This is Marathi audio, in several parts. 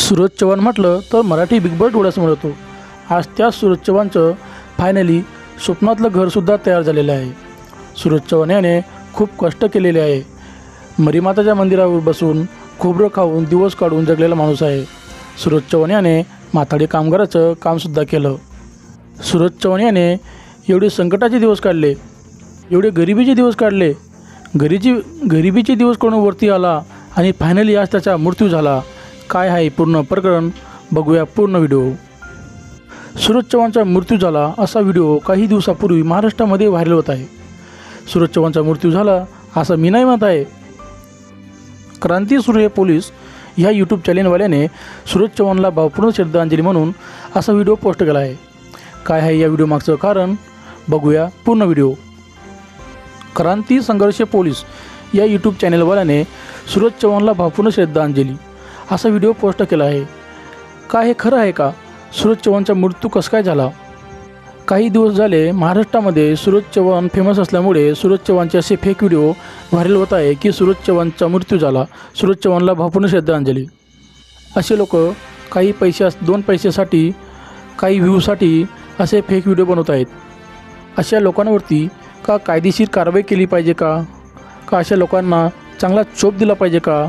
सूरज चव्हाण म्हटलं तर मराठी बिग बॉस डोळ्यासमोर येतो. आज त्या सूरज चव्हाणचं फायनली स्वप्नातलं घरसुद्धा तयार झालेलं आहे. सूरज चव्हाण याने खूप कष्ट केलेले आहे. मरीमाताच्या मंदिरावर बसून खोबरं खाऊन दिवस काढून जगलेला माणूस आहे. सूरज चव्हाण याने माथाडी कामगाराचं कामसुद्धा केलं. सूरज चव्हाण याने एवढे संकटाचे दिवस काढले. एवढे गरिबीचे दिवस काढले. गरीची गरिबीचे दिवस करून वरती आला आणि फायनली आज त्याचा मृत्यू झाला. काय आहे पूर्ण प्रकरण बघूया पूर्ण व्हिडिओ. सूरज चव्हाणचा मृत्यू झाला असा व्हिडिओ काही दिवसापूर्वी महाराष्ट्रामध्ये व्हायरल होत आहे. सूरज चव्हाणचा मृत्यू झाला असं मी नाही म्हणत आहे. क्रांती सूर्य पोलीस ह्या यूट्यूब चॅनेलवाल्याने सूरज चव्हाणला भावपूर्ण श्रद्धांजली म्हणून असा व्हिडिओ पोस्ट केला आहे. काय आहे या व्हिडिओमागचं कारण? बघूया पूर्ण व्हिडिओ. क्रांती संघर्ष पोलीस या यूट्यूब चॅनेलवाल्याने सूरज चव्हाणला भावपूर्ण श्रद्धांजली. असा व्हिडिओ पोस्ट केला आहे. का हे खरं आहे का? सूरज चव्हाणचा मृत्यू कसं काय झाला? काही दिवस झाले महाराष्ट्रामध्ये सूरज चव्हाण फेमस असल्यामुळे सूरज चव्हाणचे असे फेक व्हिडिओ व्हायरल होत आहे की सूरज चव्हाणचा मृत्यू झाला. सूरज चव्हाणला भावपूर्ण श्रद्धांजली असे लोक काही पैशा दोन पैशासाठी काही व्ह्यूसाठी असे फेक व्हिडिओ बनवत आहेत. अशा लोकांवरती का कायदेशीर कारवाई केली पाहिजे का? का अशा लोकांना चांगला चोप दिला पाहिजे का?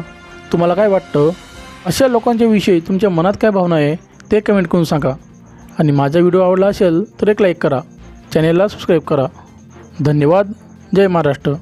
तुम्हाला काय वाटतं? अशा लोकांच्या विषयी तुमच्या मनात काय भावना आहे ते कमेंट करून सांगा. आणि माझा व्हिडिओ आवडला असेल तर एक लाईक करा. चॅनेलला सबस्क्राईब करा. धन्यवाद. जय महाराष्ट्र.